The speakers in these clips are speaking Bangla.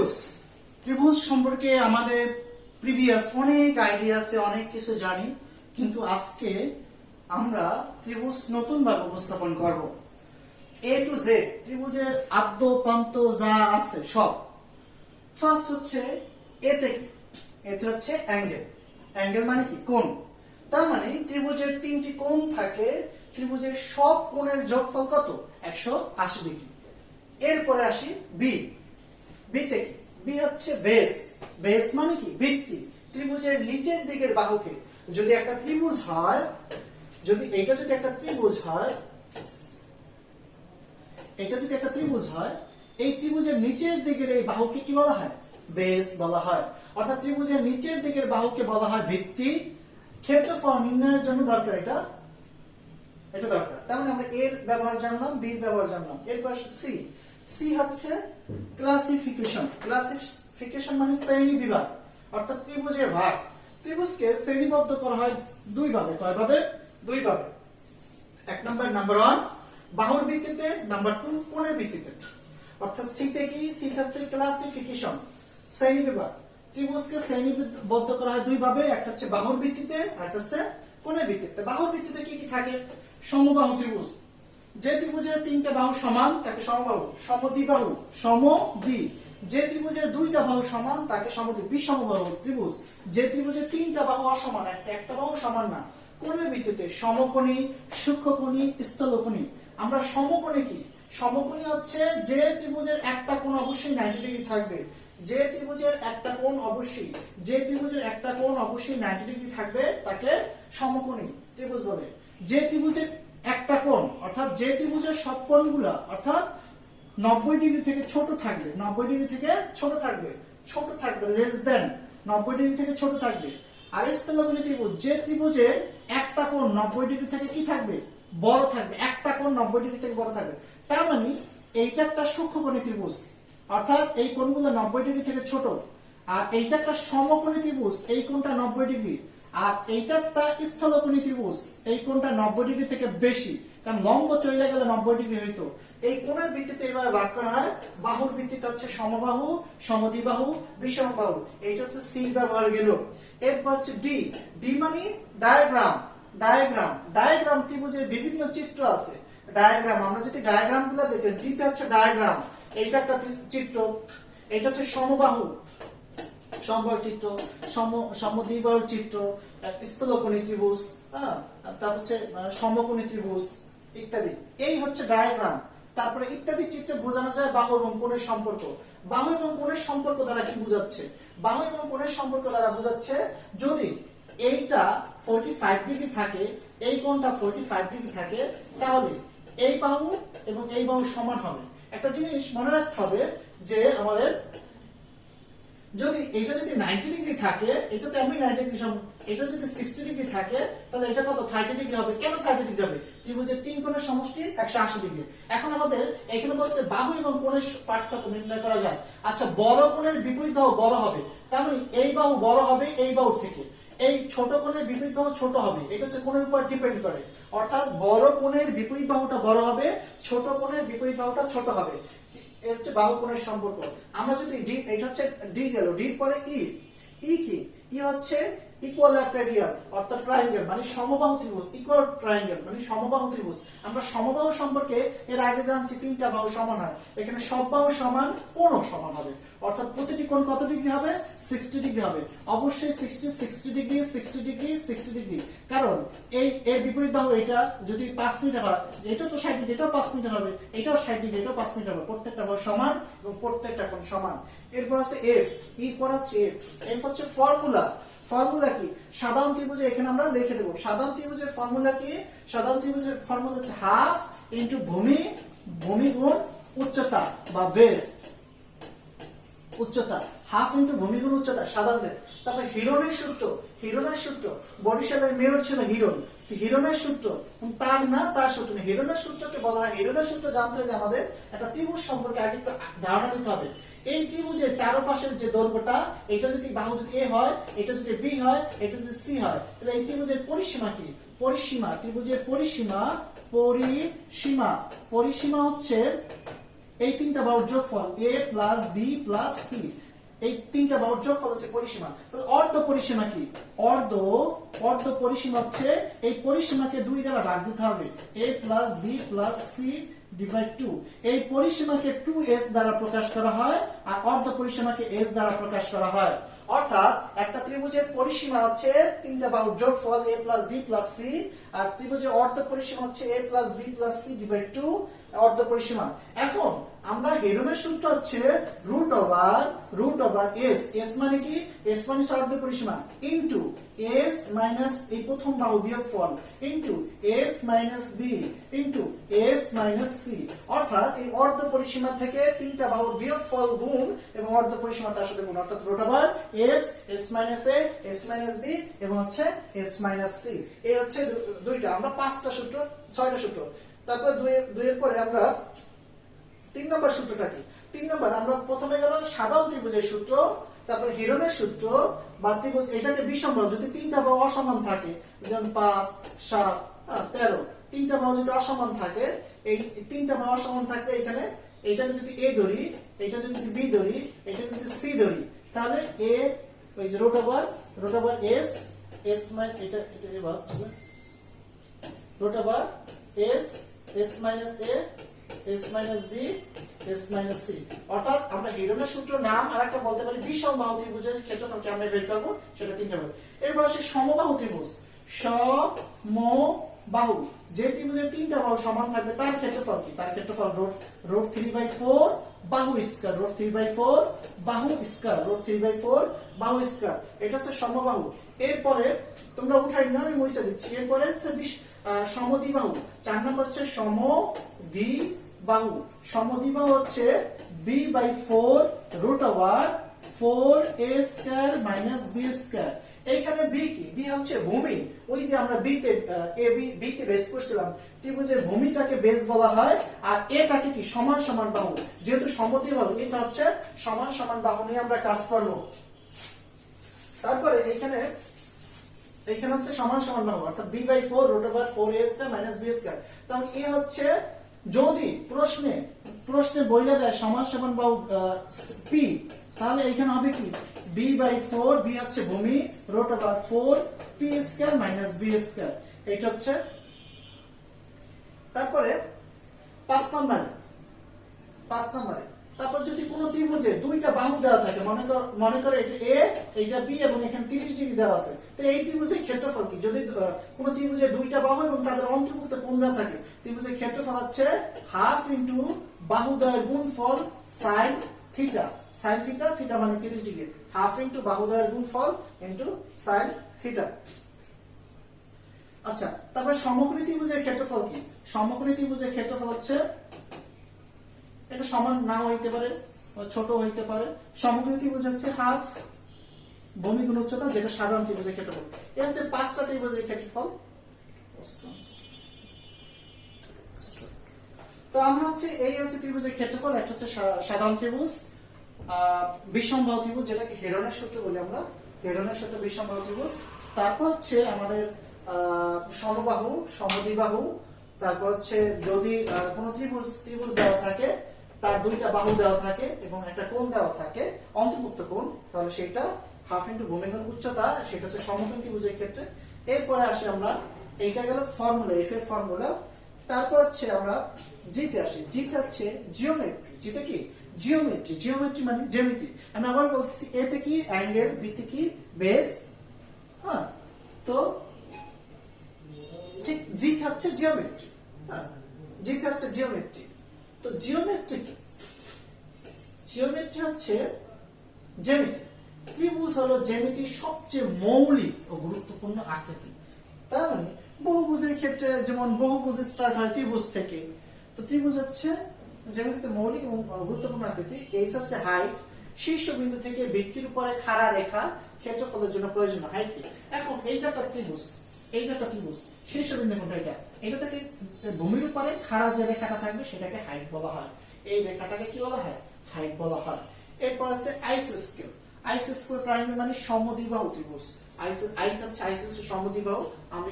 ত্রিভুজ। ত্রিভুজ সম্পর্কে আমাদের প্রিভিয়াস অনেক আইডিয়া আছে, অনেক কিছু জানি, কিন্তু আজকে আমরা ত্রিভুজ নতুন ভাবে উপস্থাপন করব। এ টু জেড ত্রিভুজের আদ্য, প্রান্ত যা আছে, সব। ফার্স্ট হচ্ছে এতে কি? এতে হচ্ছে অ্যাঙ্গেল অ্যাঙ্গেল মানে কি? কোণ। তার মানে ত্রিভুজের তিনটি কোণ থাকে, ত্রিভুজের সব কোণের যোগফল কত? একশো আশি ডিগ্রি। এরপরে আসি বি বিতে কি? বি হচ্ছে বেস। বেস মানে কি? ভিত্তি। ত্রিভুজের নিচের দিকের বাহুকে যদি একটা ত্রিভুজ হয়, যদি এটা যদি একটা ত্রিভুজ হয়, এটা যদি একটা ত্রিভুজ হয়, এই ত্রিভুজের নিচের দিকের এই বাহুকে কি বলা হয়? বেস বলা হয়। অর্থাৎ ত্রিভুজের নিচের দিকের বাহুকে বলা হয় ভিত্তি। ক্ষেত্রফল নির্ণয়ের জন্য দরকার এটা। এটা দরকার। তার মানে আমরা এর ব্যবহার জানলাম, বির ব্যবহার জানলাম। এরপর সি। সি হচ্ছে ক্লাসিফিকেশন ক্লাসিফিকেশন মানে শ্রেণি বিভাগ, অর্থাৎ ত্রিভুজের ভাগ। ত্রিভুজকে শ্রেণীবদ্ধ করা হয় দুই ভাবে কয় ভাবে দুই ভাবে এক নম্বর ওয়ান বাহুর ভিত্তিতে। নাম্বার টু কোণের ভিত্তিতে। অর্থাৎ সিতে কি? হচ্ছে ক্লাসিফিকেশন শ্রেণি বিভাগ। ত্রিভুজকে শ্রেণীবদ্ধ করা হয় দুই ভাবে একটা হচ্ছে বাহুর ভিত্তিতে, আর একটা হচ্ছে কোণের ভিত্তিতে। বাহুর ভিত্তিতে কি কি থাকে? সমবাহু ত্রিভুজ। যে ত্রিভুজের তিনটা বাহু সমান, তাকে সমবাহু, সমদ্বিবাহু, সমদ্বি। যে ত্রিভুজের দুইটা বাহু সমান, তাকে সমদ্বি বিষমবাহু ত্রিভুজ। যে ত্রিভুজের তিনটা বাহু অসমান, একটা একটা বাহু সমান না। কোণের ভিত্তিতে সমকোণী, সূক্ষ্মকোণী, স্থলকোণী। আমরা সমকোণে কি? সমকোণী হচ্ছে যে ত্রিভুজের একটা কোণ অবশ্যই 90 ডিগ্রি থাকবে। যে ত্রিভুজের একটা কোণ অবশ্যই, যে ত্রিভুজের একটা কোণ অবশ্যই 90 ডিগ্রি থাকবে, তাকে সমকোণী ত্রিভুজ বলে। যে ত্রিভুজের একটা কোণ, অর্থাৎ যে ত্রিভুজের সব কোণগুলা, অর্থাৎ নব্বই ডিগ্রি থেকে ছোট থাকবে, নব্বই ডিগ্রি থেকে ছোট থাকবে ছোট থাকবে লেস দেন নব্বই ডিগ্রি থেকে ছোট থাকবে। আর স্থলকোণী ত্রিভুজ যে ত্রিভুজের একটা কোণ নব্বই ডিগ্রি থেকে কি থাকবে? বড় থাকবে, একটা কোণ নব্বই ডিগ্রি থেকে বড় থাকবে। তার মানে এইটা একটা সূক্ষ্মকোণী ত্রিভুজ, অর্থাৎ এই কোণগুলো নব্বই ডিগ্রি থেকে ছোট। আর এইটা একটা সমকোণী ত্রিভুজ, এই কোণটা নব্বই ডিগ্রি। আর এইটা একটা স্থলকোণী ত্রিভুজ। এই কোণটা নব্বই ডিগ্রি থেকে বেশি, কারণ লম্ব চলে গেলে নব্বই ডিগ্রি হইতো। এই কোণের ভিত্তিতে এভাবে ভাগ করা হয়। বাহুর ভিত্তিতে হচ্ছে সমবাহু, সমদ্বিবাহু, বিষমবাহু। এইটা হচ্ছে সি ব্যবহার গেল। এরপর হচ্ছে ডি ডি মানে ডায়াগ্রাম ডায়াগ্রাম ডায়াগ্রাম ত্রিভুজের বিভিন্ন চিত্র আছে। ডায়াগ্রাম আমরা যদি ডায়াগ্রামগুলো দেখেন ডিতে হচ্ছে ডায়াগ্রাম এইটা একটা চিত্র। এটা হচ্ছে সমবাহু। সমবাহু চিত্র সম সমদ্বিবাহুর চিত্র স্থলকোণী ত্রিভুজ হ্যাঁ তারপর হচ্ছে সমকোণী ত্রিভুজ, ইত্যাদি। এই হচ্ছে ডায়াগ্রাম তারপরে ইত্যাদি চিত্রে বোঝানো যায় বাহু এবং কোণের সম্পর্ক। বাহু এবং কোণের সম্পর্ক দ্বারা কি বোঝাচ্ছে? বাহু এবং কোণের সম্পর্ক দ্বারা বোঝাচ্ছে যদি এইটা 45 ডিগ্রি থাকে, এই কোণটা 45 ডিগ্রি থাকে, তাহলে এই বাহু এবং এই বাহু সমান হবে। একটা জিনিস মনে রাখতে হবে যে আমাদের যদি এটা যদি 90 ডিগ্রি থাকে, এটা তো এমনি 90 ডিগ্রি সমান এটা যদি 60 ডিগ্রি থাকে, তাহলে এটা কত? 30 ডিগ্রি হবে। কেন 30 ডিগ্রি হবে? ত্রিভুজের তিন কোণের সমষ্টি 180 ডিগ্রি এখন আমাদের এখানে বলছে বাহু এবং কোণের পার্থক্য নির্ণয় করা যায়। আচ্ছা বড় কোণের বিপরীত বাহু বড় হবে। তার মানে এই বাহু বড় হবে এই বাহুর থেকে। এই ছোট কোণের বিপরীত বাহু ছোট হবে। এটা হচ্ছে কোণের উপর ডিপেন্ড করে। অর্থাৎ বড় কোণের বিপরীত বাহুটা বড় হবে, ছোট কোণের বিপরীত বাহুটা ছোট হবে। এ হচ্ছে বাহু কোণের সম্পর্ক। আমরা যদি ডি এটা হচ্ছে ডি গেল ডির পরে ই ই কি? ই হচ্ছে মানে ইকুয়াল মানে সমবাহু সম্পর্কে সব সমান সমান হবে। অর্থাৎ প্রতিটি কত ডিগ্রি হবে? 60 ডিগ্রি হবে। অবশ্যই 60 60 ডিগ্রি 60 ডিগ্রি 60 ডিগ্রি। কারণ এই, এর বিপরীত বাহু এটা যদি 5 মিটার হয়, এটাও তো 60 ডিগ্রি, এটাও 5 মিটার হবে। এটাও 60 ডিগ্রি, এটাও 5 মিটার হবে। প্রত্যেকটা বাহু সমান এবং প্রত্যেকটা সমান। এরপর আছে এফ ই পর হচ্ছে এফ এফ হচ্ছে ফর্মুলা ফর্মুলা কি? সাধারণ ত্রিভুজে এখানে আমরা লিখে দেবো। সাধারণ ত্রিভুজের ফর্মুলা কি? সাধারণ ত্রিভুজের ফর্মুলা হচ্ছে হাফ ইনটু ভূমি ভূমি গুণ উচ্চতা বা বেস উচ্চতা হাফ ইন্টু ভূমিগুণ উচ্চতা, সাধারণদের। তারপর হিরণের সূত্র হিরণের সূত্র। বরিশালের মেয়র ছিল হিরণ। হিরণের সূত্র তার না, তার সূত্র হিরণের সূত্রকে বলা হয়, হিরণের সূত্র জানতে হলে আমাদের একটা ত্রিভুজ সম্পর্কে আগে ধারণা নিতে হবে। এই ত্রিভুজের চারপাশের যে দৈর্ঘ্যটা, এটা যদি বাহু যদি এ হয়, এটা যদি বি হয়, এটা যদি সি হয়, তাহলে এই ত্রিভুজের পরিসীমা কি? পরিসীমা, ত্রিভুজের পরিসীমা পরিসীমা। পরিসীমা হচ্ছে এই তিনটা বাহুর যোগফল, A plus B plus C. এই তিনটা বাহুর যোগফল হচ্ছে পরিসীমা। তাহলে অর্ধ পরিসীমা কি? অর্ধ অর্ধ পরিসীমা হচ্ছে এই পরিসীমাকে দুই দ্বারা ভাগ দিতে হবে। A plus B plus C divide two এই পরিসীমাকে টু এস দ্বারা প্রকাশ করা হয় আর অর্ধ পরিসীমাকে এস দ্বারা প্রকাশ করা হয়। অর্থাৎ একটা ত্রিভুজের পরিসীমা হচ্ছে তিনটা বাহুর যোগফল A plus B plus C আর ত্রিভুজের অর্ধ পরিসীমা হচ্ছে A plus B plus C divide two অর্ধ পরিসীমা। এখন আমরা হেরনের সূত্র হচ্ছে root over root over S S মানে কি? এস মানে অর্ধ পরিসীমা। ইনটু এস মাইনাস এই প্রথম বাহু বিয়োগফল into S minus B into S minus C অর্থাৎ এই অর্ধ পরিসীমা থেকে তিনটা বাহুর বিয়োগফল গুণ এবং অর্ধ পরিসীমা তার সাথে গুণ। অর্থাৎ root over S S minus A S minus B এবং হচ্ছে এস মাইনাস সি এই হচ্ছে দুইটা। আমরা পাঁচটা সূত্র, ছয়টা সূত্র। তারপর দুই দুইয়ের পরে আমরা তিন নম্বর সূত্রটা কি? তিন নম্বর আমরা প্রথমে গেল সাধারণ ত্রিভুজের সূত্র তারপরে হিরণের সূত্র বা ত্রিভুজ এটাকে বিষম যদি তিনটা বাহু অসমান থাকে যেমন পাঁচ সাত আহ, তেরো তিনটা বাহু যদি অসমান থাকে এই তিনটা বাহু অসমান থাকলে এখানে এটাকে যদি এ ধরি এটা যদি বি ধরি এটা যদি সি ধরি তাহলে এ ওই যে root over root over S S মাই এটা এটা এবার root over s s minus a, s minus b, s minus c অর্থাৎ আমরা হিরণের সূত্র নাম আর বলতে পারি বিষম বাহু ত্রিভুজের ক্ষেত্রফলকে আমরা বের করব, সেটা তিনটা হবে এরপর আসে সমবাহু ত্রিভুজ সমবাহু। যে ত্রিভুজের তিনটা বাহু সমান থাকবে, তার ক্ষেত্রফল কি? তার ক্ষেত্রফল root root three by four, বাহু square. Root three by four, বাহু square. Root three by four, বাহু স্কয়ার। এটা হচ্ছে সমবাহু। এরপরে তোমরা উঠাই না আমি মুছে দিচ্ছি। এরপরে হচ্ছে সমদ্বিবাহু। চার নম্বর হচ্ছে হচ্ছে B by four root four A square minus B square এইখানে বি কি? বি হচ্ছে ভূমি। ওই যে আমরা এ বি বেস করছিলাম, ত্রিভুজের ভূমিটাকে বেস বলা হয়, আর এটাকে কি? সমান সমান বাহু। যেহেতু সমদ্বিবাহু, এটা হচ্ছে সমান সমান বাহু নিয়ে আমরা কাজ করব। তারপরে এখানে এখানে হচ্ছে সমান সমান বাহু অর্থাৎ B by four root over four A square minus B square তাহলে এ হচ্ছে, যদি প্রশ্নে প্রশ্নে বইলে দেয় সমান সমান বাহু পি তাহলে এখানে হবে কি? বি বাই ফোর বি হচ্ছে ভূমি root over four P square minus B square এটা হচ্ছে, তারপরে পাঁচ নম্বরে পাঁচ নম্বরে তারপর যদি কোনো ত্রিভুজে দুইটা বাহু দেওয়া থাকে, মনে কর, মনে করে এটা এ এইটা বি এবং এখানে তিরিশ ডিগ্রি দেওয়া আছে, তো এই ত্রিভুজের ক্ষেত্রফল কি? যদি কোনো ত্রিভুজে দুইটা বাহু এবং তাদের অন্তর্ভুক্ত কোণ দেওয়া থাকে, ত্রিভুজের ক্ষেত্রফল হচ্ছে হাফ ইন্টু বাহু দ্বয়ের গুণফল sine theta sine theta theta মানে তিরিশ ডিগ্রি। হাফ ইন্টু বাহু দ্বয়ের গুণফল ইন্টু সাইন থিটা আচ্ছা তারপর সমকোণী ত্রিভুজের ক্ষেত্রফল কি? সমকোণী ত্রিভুজের ক্ষেত্রফল হচ্ছে এটা সমান না হইতে পারে ছোট হইতে পারে। ত্রিভুজ হচ্ছে হাফ ভূমি গুণ উচ্চতা, যেটা সাধারণ ত্রিভুজের ক্ষেত্রফল। এটা হচ্ছে পাঁচটা ত্রিভুজের ক্ষেত্রফল। তো আমরা হচ্ছে এই হচ্ছে ত্রিভুজের ক্ষেত্রফল, একটা হচ্ছে সাধারণ ত্রিভুজ বিষমবাহু ত্রিভুজ, যেটাকে হেরনের সূত্র বলি আমরা। হেরনের সূত্র বিষমবাহু ত্রিভুজ। তারপর হচ্ছে আমাদের সমবাহু, সমদ্বিবাহু, তারপর হচ্ছে যদি কোনো ত্রিভুজ ত্রিভুজ দেওয়া থাকে তার দুইটা বাহু দেওয়া থাকে এবং একটা কোণ দেওয়া থাকে, অন্তর্ভুক্ত কোণ, তাহলে সেটা হাফ ইন্টু ভূমিগুণ উচ্চতা, সেটা হচ্ছে সমকোণ ত্রিভুজের ক্ষেত্রে। এরপরে আসি আমরা, এইটা গেল ফর্মুলা এফ এর ফর্মুলা তারপর হচ্ছে আমরা জিতে আসি। জিতে হচ্ছে জিওমেট্রি যেটা কি? জিওমেট্রি জিওমেট্রি মানে জ্যামিতি। আমি আবার বলতেছি এতে কি? অ্যাঙ্গেল বিতে কি? বেস হ্যাঁ তো ঠিক জিতে হচ্ছে জিওমেট্রি হ্যাঁ জিতে হচ্ছে জিওমেট্রি তো জিওমেট্রি কি জিওমেট্রি হচ্ছে জ্যামিতি। ত্রিভুজ হলো জ্যামিতির সবচেয়ে মৌলিক ও গুরুত্বপূর্ণ আকৃতি। তার মানে বহুভুজের ক্ষেত্রে যেমন বহুভুজ স্টার্ট হয় ত্রিভুজ থেকে, তো ত্রিভুজ হচ্ছে জ্যামিতিতে মৌলিক এবং গুরুত্বপূর্ণ আকৃতি। এইচ হচ্ছে হাইট শীর্ষবিন্দু থেকে ভিত্তির উপরে খাড়া রেখা, ক্ষেত্রফলের জন্য প্রয়োজন হাইট এখন এই যে ত্রিভুজ, এই যে একটা ত্রিভুজ শীর্ষবিন্দু কোনটা এটা। এটা থেকে ভূমির উপরে খাড়া যে রেখাটা থাকবে, সেটাকে হাইট বলা হয়। এই রেখাটাকে কি বলা হয়? হাইট বলা হয়। এরপর আছে আইস স্কেল আইস স্কেল প্রাইমারি মানে সমদ্বিবাহু ত্রিভুজ। হচ্ছে আইসিস সমদ্বিবাহু।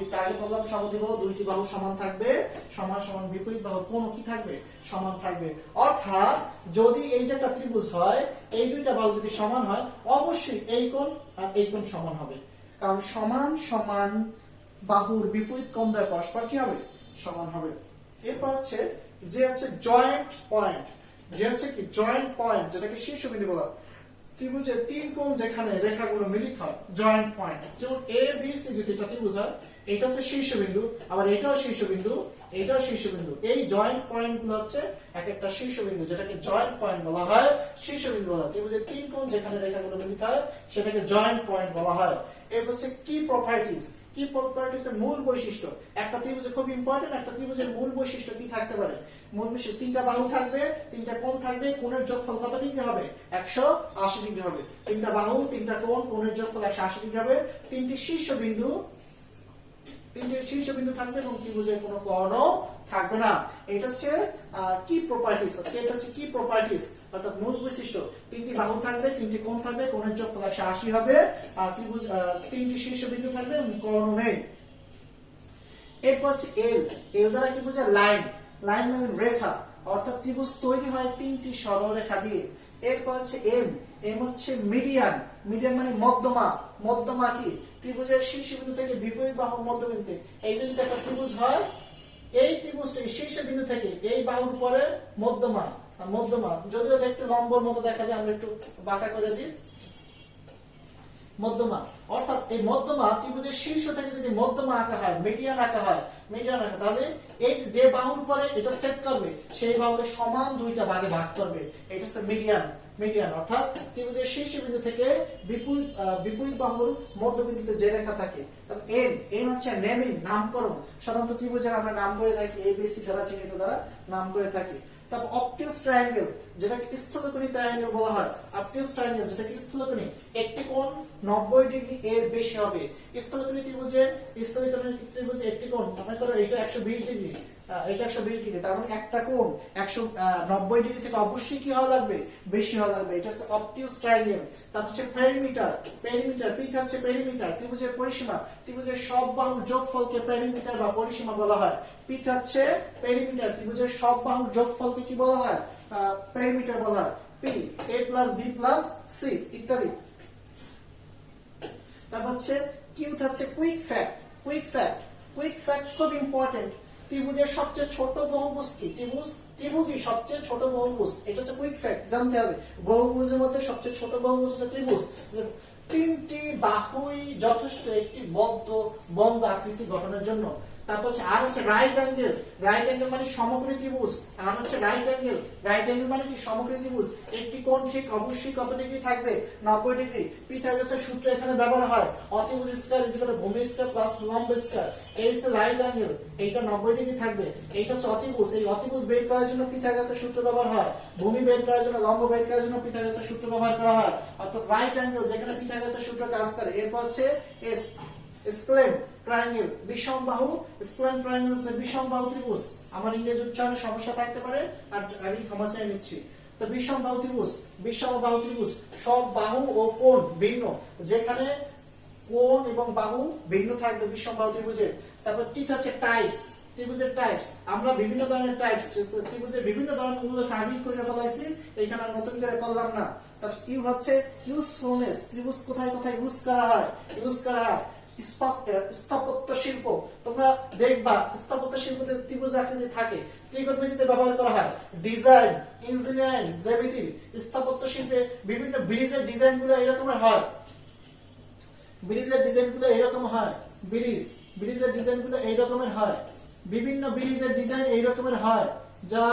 একটু আগে বললাম সমদ্বিবাহু দুইটি বাহু সমান থাকবে। সমান সমান বিপরীত বাহু কোন কি থাকবে? সমান থাকবে। অর্থাৎ যদি এই যে একটা ত্রিভুজ হয়, এই দুইটা বাহু যদি সমান হয়, অবশ্যই এই কোণ আর এই কোণ সমান হবে। কারণ সমান সমান বাহুর বিপরীত কন্দায় পরস্পর কি হবে? সমান হবে। এরপর হচ্ছে, যে হচ্ছে জয়েন্ট পয়েন্ট যে হচ্ছে কি জয়েন্ট পয়েন্ট যেটাকে শীর্ষবিন্দু বলা। ত্রিভুজের তিন কোণ যেখানে রেখাগুলো মিলিত হয় জয়েন্ট পয়েন্ট যেমন এ বি সি যদি এটা ত্রিভুজ হয়, এটা হচ্ছে শীর্ষবিন্দু আবার এটাও শীর্ষবিন্দু এটাও শীর্ষবিন্দু। এই জয়েন্ট পয়েন্টগুলো হচ্ছে এক একটা শীর্ষবিন্দু, যেটাকে জয়েন্ট পয়েন্ট বলা হয়, শীর্ষবিন্দু বলা হয়। ত্রিভুজের তিন কোণ যেখানে রেখাগুলো মিলিত হয়, সেটাকে জয়েন্ট পয়েন্ট বলা হয়। এরপর হচ্ছে কি প্রপার্টিস কি মূল বৈশিষ্ট্য। একটা ত্রিভুজে খুব ইম্পর্টেন্ট একটা ত্রিভুজের মূল বৈশিষ্ট্য কি থাকতে পারে? মূল বৈশিষ্ট্য তিনটা বাহু থাকবে, তিনটা কোণ থাকবে, কোণের যোগফল কত ডিগ্রি হবে? একশো আশি ডিগ্রি হবে। তিনটা বাহু, তিনটা কোণ, কোণের যোগফল একশো আশি ডিগ্রি হবে। তিনটি শীর্ষবিন্দু তিনটি শীর্ষবিন্দু থাকবে এবং ত্রিভুজের কোনো কর্ণ থাকবে না। এটা হচ্ছে কি প্রপার্টিস এটা হচ্ছে কি প্রপার্টিস অর্থাৎ মূল বৈশিষ্ট্য। তিনটি বাহু থাকবে, তিনটি কোণ থাকবে, কোণের যোগফল একশো আশি হবে ত্রিভুজ তিনটি শীর্ষবিন্দু থাকবে, এবং কর্ণ নেই। এরপর হচ্ছে এল এল দ্বারা কি বোঝায়? লাইন লাইন মানে রেখা, অর্থাৎ ত্রিভুজ তৈরি হয় তিনটি সরল রেখা দিয়ে। এরপর হচ্ছে এম এম হচ্ছে মিডিয়ান মিডিয়ান মানে মধ্যমা মধ্যমা কি? ত্রিভুজের শীর্ষ বিন্দু থেকে বিপরীত বাহু মধ্যবিন্দু এই যদি একটা ত্রিভুজ হয়, এই ত্রিভুজটি শীর্ষবিন্দু থেকে এই বাহুর পরে মধ্যমা মধ্যমা। যদিও দেখতে লম্বর মতো দেখা যায়, আমরা একটু বাঁকা করে দিই। মধ্যমা। অর্থাৎ এই মধ্যমা ত্রিভুজের শীর্ষ থেকে যদি মধ্যমা আঁকা হয় মিডিয়ান আঁকা হয় মিডিয়ান আঁকা তাহলে এই যে বাহুর উপরে এটা সেট করবে সেই বাহুকে সমান দুইটা ভাগে ভাগ করবে। এটা হচ্ছে মিডিয়ান মিডিয়ান অর্থাৎ ত্রিভুজের শীর্ষ বিন্দু থেকে আহ, বিপরীত বাহুর মধ্যবিন্দুতে যে রেখা থাকে এন এন হচ্ছে নেমিং নামকরণ। সাধারণত ত্রিভুজের আমরা নাম করে থাকি এ বি সি দ্বারা চিহ্নিত দ্বারা নাম করে থাকি। তারপর অপটিউস ট্রায়াঙ্গেল, যেটাকে স্থলকোণী ট্রায়াঙ্গেল বলা হয়। অপটিউস ট্রায়াঙ্গেল, যেটাকে স্থলকোণী। একটি কোণ 90 ডিগ্রি এর বেশি হবে। স্থলকোণী ত্রিভুজে স্থলকোণী ত্রিভুজে একটি কোণ, মনে করো এটা 120 ডিগ্রি। আহ, এটা 120 ডিগ্রি তার মানে একটা কোণ 190 ডিগ্রি থেকে অবশ্যই হওয়া লাগবে? বেশি হওয়া কি বলা হয়? পেরিমিটার বলা হয়। A plus B plus C ইত্যাদি। হচ্ছে হচ্ছে quick fact quick fact quick fact খুব ইম্পর্টেন্ট ত্রিভুজের সবচেয়ে ছোট বহুভুজ কি? ত্রিভুজ? ত্রিভুজই সবচেয়ে ছোট বহুভুজ। এটা হচ্ছে কুইক ফ্যাক্ট জানতে হবে। বহুভুজের মধ্যে সবচেয়ে ছোট বহুভুজ হচ্ছে ত্রিভুজ। তিনটি বাহুই যথেষ্ট একটি বদ্ধ, বন্ধ আকৃতি গঠনের জন্য। তারপর হচ্ছে আর হচ্ছে রাইট অ্যাঙ্গেল রাইট অ্যাঙ্গেল মানে সমকোণী ত্রিভুজ, আর হচ্ছে রাইট অ্যাঙ্গেল রাইট অ্যাঙ্গেল মানে কি? সমকোণী ত্রিভুজ। একটি কোণ ঠিক অবশ্যই কত ডিগ্রি থাকবে? 90 ডিগ্রি পিথাগোরাসের সূত্র এখানে ব্যবহার হয়। অতিভুজ স্কয়ার ইজ ইকুয়াল ভূমি স্কয়ার প্লাস লম্ব স্কয়ার এই হচ্ছে রাইট অ্যাঙ্গেল এইটা 90 ডিগ্রি থাকবে। এইটা হচ্ছে অতিভুজ। এই অতিভুজ বের করার জন্য পিথাগোরাসের সূত্র ব্যবহার হয়। ভূমি বের করার জন্য, লম্ব বের করার জন্য পিথাগোরাসের সূত্র ব্যবহার করা হয়। অর্থাৎ রাইট অ্যাঙ্গেল যেখানে পিথাগোরাসের সূত্র কাজ করে এরপর হচ্ছে এস স্ক্লেম ট্রায়াঙ্গেল বিষম বাহু স্ক্লেম ট্রায়াঙ্গেল হচ্ছে বিষম বাহু ত্রিভুজ। আমার ইংরেজি উচ্চারণে সমস্যা থাকতে পারে, আর আমি ক্ষমা চাই নিচ্ছি। তো বিষম বাহু ত্রিভুজ, বিষম বাহু ত্রিভুজ, সব বাহু ও কোণ ভিন্ন। যেখানে কোণ এবং বাহু ভিন্ন থাকবে বিষম বাহু ত্রিভুজের। তারপর টিথ হচ্ছে টাইপস ত্রিভুজের টাইপস আমরা বিভিন্ন ধরনের টাইপস ত্রিভুজের বিভিন্ন ধরনের উল্লেখ আগেই করে ফেলাইছি এখানে নতুন করে করলাম না। তারপর ইউ হচ্ছে ইউজফুলনেস ত্রিভুজ কোথায় কোথায় ইউজ করা হয় ইউজ করা হয়। স্থাপত্য শিল্প। তোমরা দেখবা, স্থাপত্য শিল্পতে ত্রিভুজ আকৃতি থাকে ত্রিকোণমিতিতে ব্যবহার করা হয়। ডিজাইন, ইঞ্জিনিয়ারিং, জ্যামিতি, স্থাপত্য শিল্পে বিভিন্ন ব্রিজের ডিজাইনগুলো হয়। ব্রিজের ডিজাইনগুলো এরকম হয়। ব্রিজ, ব্রিজের ডিজাইনগুলো এই রকমের হয়। বিভিন্ন ব্রিজের ডিজাইন এই রকমের হয়, যা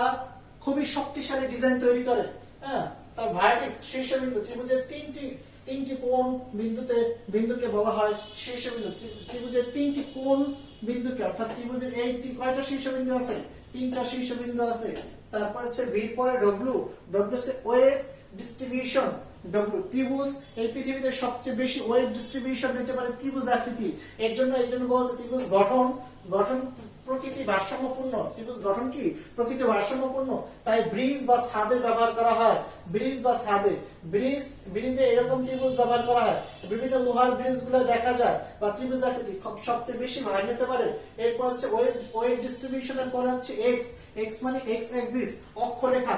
খুবই শক্তিশালী ডিজাইন তৈরি করে। হ্যাঁ তার ভার্টেক্স শীর্ষবিন্দু, ত্রিভুজের তিনটি তিনটি কোণ বিন্দুতে, বিন্দুকে বলা হয় শীর্ষবিন্দু। ত্রি- ত্রিভুজের তিনটি কোণ বিন্দুকে, অর্থাৎ ত্রিভুজের এই কয়টা শীর্ষবিন্দু আছে? তিনটা শীর্ষবিন্দু আছে। তারপর হচ্ছে ভির পরে ডব্লু ডব্লু হচ্ছে ওয়েট ডিস্ট্রিবিউশন ডব্লু ত্রিভুজ। এই পৃথিবীতে সবচেয়ে বেশি ওয়েট ডিস্ট্রিবিউশন দিতে পারে ত্রিভুজ আকৃতি। এর জন্য এর জন্য বলছে ত্রিভুজ গঠন। গঠন প্রকৃতি ভারসাম্যপূর্ণ। ত্রিভুজ গঠন কি? প্রকৃতি ভারসাম্যপূর্ণ। তাই ব্রিজ বা ছাদে ব্যবহার করা হয়। ব্রিজ বা ছাদে। ব্রিজ, ব্রিজে এরকম ত্রিভুজ ব্যবহার করা হয়। বিভিন্ন লোহার ব্রিজগুলো দেখা যায় বা ত্রিভুজ আকৃতি সবচেয়ে বেশি ভাগ নিতে পারে। এরপর হচ্ছে ওয়েট ওয়েট ডিস্ট্রিবিউশনের পরে হচ্ছে এক্স এক্স মানে এক্স অ্যাক্সিস অক্ষরেখা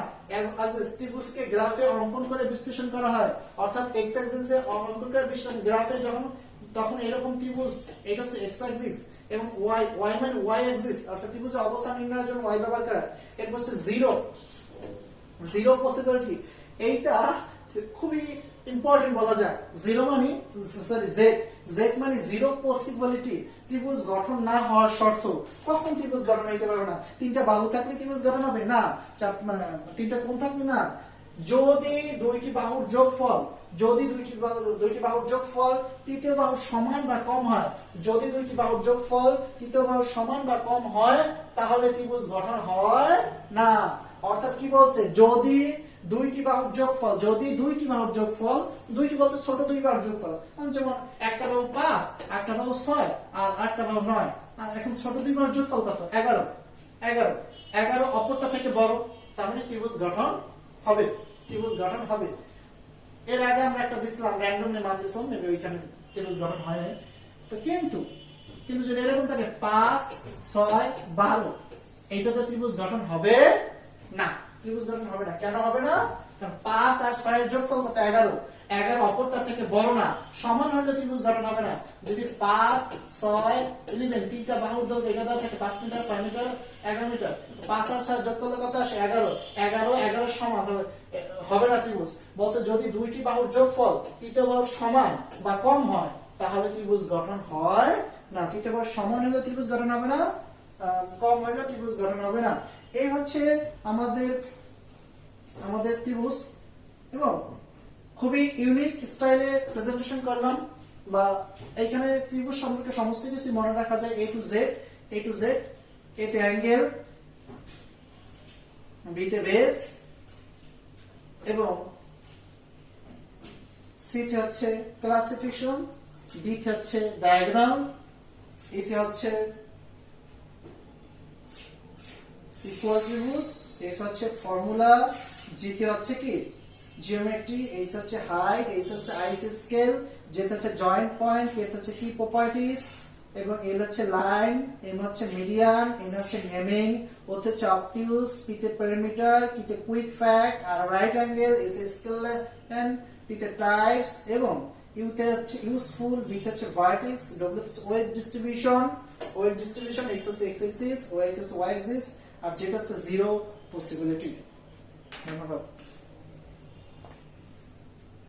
ত্রিভুজকে গ্রাফে অঙ্কন করে বিশ্লেষণ করা হয়। অর্থাৎ এক্স অ্যাক্সিসে অঙ্কন করে বিশ্লেষণ। গ্রাফে যখন, তখন এরকম ত্রিভুজ, এটা হচ্ছে এক্স অ্যাক্সিস এবং ওয়াই ওয়াই মানে ওয়াই অ্যাক্সিস অর্থাৎ ত্রিভুজের অবস্থান নির্ণয়ের জন্য ওয়াই ব্যবহার করা। এরপর হচ্ছে জিরো জিরো পসিবিলিটি এইটা খুবই ইম্পর্টেন্ট বলা যায়। জিরো মানে সরি জেড জেড মানে জিরো পসিবিলিটি ত্রিভুজ গঠন না হওয়ার শর্ত। কখন ত্রিভুজ গঠন হইতে পারবে না? তিনটা বাহু থাকলে ত্রিভুজ গঠন হবে? না। চাপ- তিনটা কোণ থাকলে না। যদি দুইটি বাহুর যোগফল যদি দুইটি বাহু- দুইটি বাহুর যোগফল তৃতীয় বাহুর সমান বা কম হয়, যদি দুইটি বাহুর যোগফল তৃতীয় বাহুর সমান বা কম হয়, তাহলে ত্রিভুজ গঠন হয় না। অর্থাৎ কি বলছে? যদি দুইটি বাহুর যোগফল, যদি দুইটি বাহুর যোগফল, দুইটি বলতে ছোট দুই বাহুর যোগফল। মানে যেমন একটা বাহু পাঁচ একটা বাহু ছয়, আর একটা বাহু নয়। আর এখন ছোট দুই বাহুর যোগফল কত? এগারো। এগারো। এগারো অপরটা থেকে বড়, তার মানে ত্রিভুজ গঠন হবে। ত্রিভুজ গঠন হবে। এর আগে আমরা একটা দিছিলাম র্যান্ডমলি মান দিছিলাম মেবি ওইখানে ত্রিভুজ গঠন হয় নাই। তো কিন্তু কিন্তু যদি এরকম থাকে, পাঁচ, ছয়, বারো, এইটাতে ত্রিভুজ গঠন হবে না। ত্রিভুজ গঠন হবে না। কেন হবে না? কারণ পাঁচ আর ছয়ের যোগফল কত? এগারো। এগারো অপরটা থেকে বড় না, সমান হলে ত্রিভুজ গঠন হবে না। যদি পাঁচ, ছয় ইলেভেন তিনটা বাহুর দৈর্ঘ্য এটা থাকে, পাঁচ মিটার, ছয় মিটার, এগারো মিটার। পাঁচ আর ছয় যোগ করলে কত আসে? এগারো। এগারো এগারো সমান হবে হবে না ত্রিভুজ। বলছে যদি দুইটি বাহুর যোগফল তৃতীয় বাহুর সমান বা কম হয়, তাহলে ত্রিভুজ গঠন হয় না। তৃতীয় বাহুর সমান হলে ত্রিভুজ গঠন হবে না কম হলে ত্রিভুজ গঠন হবে না। এই হচ্ছে আমাদের আমাদের ত্রিভুজ, এবং খুবই ইউনিক স্টাইলে প্রেজেন্টেশন করলাম বা এখানে ত্রিভুজ সম্পর্কে সমস্ত কিছু মনে রাখা যায় A to Z A to Z এতে অ্যাঙ্গেল বিতে বেস এবং সিতে হচ্ছে ক্লাসিফিকেশন ডিতে হচ্ছে ডায়াগ্রাম ইতে হচ্ছে ইকুয়াল ত্রিভুজ এফ হচ্ছে ফর্মুলা জিতে হচ্ছে কি? জিওমেট্রি এইচ হচ্ছে হাইট এইচ হচ্ছে আইস স্কেল যেটা হচ্ছে জয়েন্ট পয়েন্ট এতে হচ্ছে কি প্রপার্টিস এবং এল হচ্ছে লাইন এম হচ্ছে মিডিয়ান এন হচ্ছে নেমিং ওতে হচ্ছে অবটিউস পিতে পেরিমিটার কিতে quick fact R right angle S scale পিতে টাইপস এবং ইউতে হচ্ছে ইউজফুল বিতে হচ্ছে ভার্টেক্স ডব্লিউ হচ্ছে weight distribution weight distribution X হচ্ছে এক্স এক্সিস ওয়াই হচ্ছে ওয়াই এক্সিস আর যেটা হচ্ছে জিরো পসিবিলিটি ধন্যবাদ।